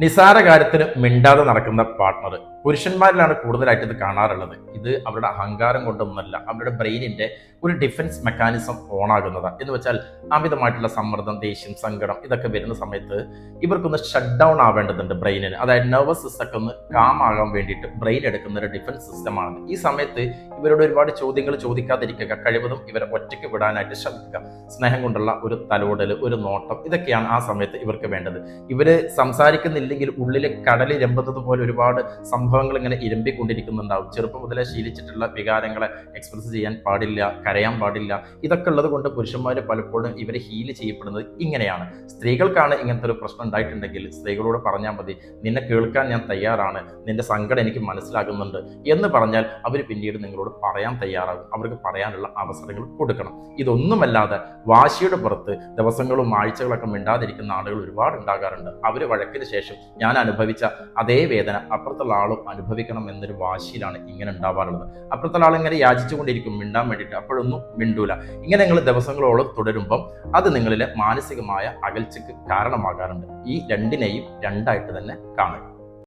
നിസാര കാര്യത്തിന് മിണ്ടാതെ നടക്കുന്ന പാർട്ട്ണർ പുരുഷന്മാരിലാണ് കൂടുതലായിട്ട് ഇത് കാണാറുള്ളത്. ഇത് അവരുടെ അഹങ്കാരം കൊണ്ടൊന്നുമല്ല അവരുടെ ബ്രെയിനിന്റെ ഒരു ഡിഫൻസ് മെക്കാനിസം ഓൺ ഓണാകുന്നതാണ് എന്ന് വെച്ചാൽ അമിതമായിട്ടുള്ള സമ്മർദ്ദം ദേഷ്യം സങ്കടം ഇതൊക്കെ വരുന്ന സമയത്ത് ഇവർക്കൊന്ന് ഷട്ട് ഡൗൺ ആവേണ്ടതുണ്ട് ബ്രെയിനിന്. അതായത് നെർവസ് സിസ്റ്റം ഒന്ന് കാം ആകാൻ വേണ്ടിയിട്ട് ബ്രെയിൻ എടുക്കുന്ന ഒരു ഡിഫൻസ് സിസ്റ്റമാണ് ഈ സമയത്ത് ഇവരോട് ഒരുപാട് ചോദ്യങ്ങൾ ചോദിക്കാതിരിക്കുക കഴിവതും ഇവരെ ഒറ്റയ്ക്ക് വിടാനായിട്ട് ശ്രമിക്കുക സ്നേഹം കൊണ്ടുള്ള ഒരു തലോടൽ ഒരു നോട്ടം ഇതൊക്കെയാണ് ആ സമയത്ത് ഇവർക്ക് വേണ്ടത്. ഇവർ സംസാരിക്കുന്നില്ലെങ്കിൽ ഉള്ളിൽ കടലിൽ രമ്പുന്നത് പോലെ ഒരുപാട് സംഭവങ്ങൾ ഇങ്ങനെ ഇരമ്പിക്കൊണ്ടിരിക്കുന്നുണ്ടാവും. ചെറുപ്പം മുതലേ ശീലിച്ചിട്ടുള്ള വികാരങ്ങളെ എക്സ്പ്രസ് ചെയ്യാൻ പാടില്ല കരയാൻ പാടില്ല. ഇതൊക്കെ ഉള്ളത് കൊണ്ട് പുരുഷന്മാർ പലപ്പോഴും ഇവരെ ഹീൽ ചെയ്യപ്പെടുന്നത് ഇങ്ങനെയാണ്. സ്ത്രീകൾക്കാണ് ഇങ്ങനത്തെ ഒരു പ്രശ്നം ഉണ്ടായിട്ടുണ്ടെങ്കിൽ സ്ത്രീകളോട് പറഞ്ഞാൽ മതി നിന്നെ കേൾക്കാൻ ഞാൻ തയ്യാറാണ്. നിന്റെ സങ്കടം എനിക്ക് മനസ്സിലാകുന്നുണ്ട്. എന്ന് പറഞ്ഞാൽ അവർ പിന്നീട് നിങ്ങളോട് പറയാൻ തയ്യാറാകും. അവർക്ക് പറയാനുള്ള അവസരങ്ങൾ കൊടുക്കണം. ഇതൊന്നുമല്ലാതെ വാശിയുടെ പുറത്ത് ദിവസങ്ങളും ആഴ്ചകളൊക്കെ മിണ്ടാതിരിക്കുന്ന ആളുകൾ ഒരുപാട് ഉണ്ടാകാറുണ്ട്. അവർ വഴക്കിന് ശേഷം ഞാൻ അനുഭവിച്ച അതേ വേദന അപ്പുറത്തുള്ള ആളും അനുഭവിക്കണം എന്നൊരു വാശിയിലാണ് ഇങ്ങനെ ഉണ്ടാവാറുള്ളത്. അപ്പുറത്തുള്ള ആൾ ഇങ്ങനെ യാചിച്ചുകൊണ്ടിരിക്കും മിണ്ടാൻ വേണ്ടിയിട്ട്. അപ്പോഴൊന്നും മിണ്ടൂല. ഇങ്ങനെ നിങ്ങൾ ദിവസങ്ങളോളം തുടരുമ്പം അത് നിങ്ങളിലെ മാനസികമായ അകൽച്ചയ്ക്ക് കാരണമാകാറുണ്ട്. ഈ രണ്ടിനെയും രണ്ടായിട്ട് തന്നെ കാണുക.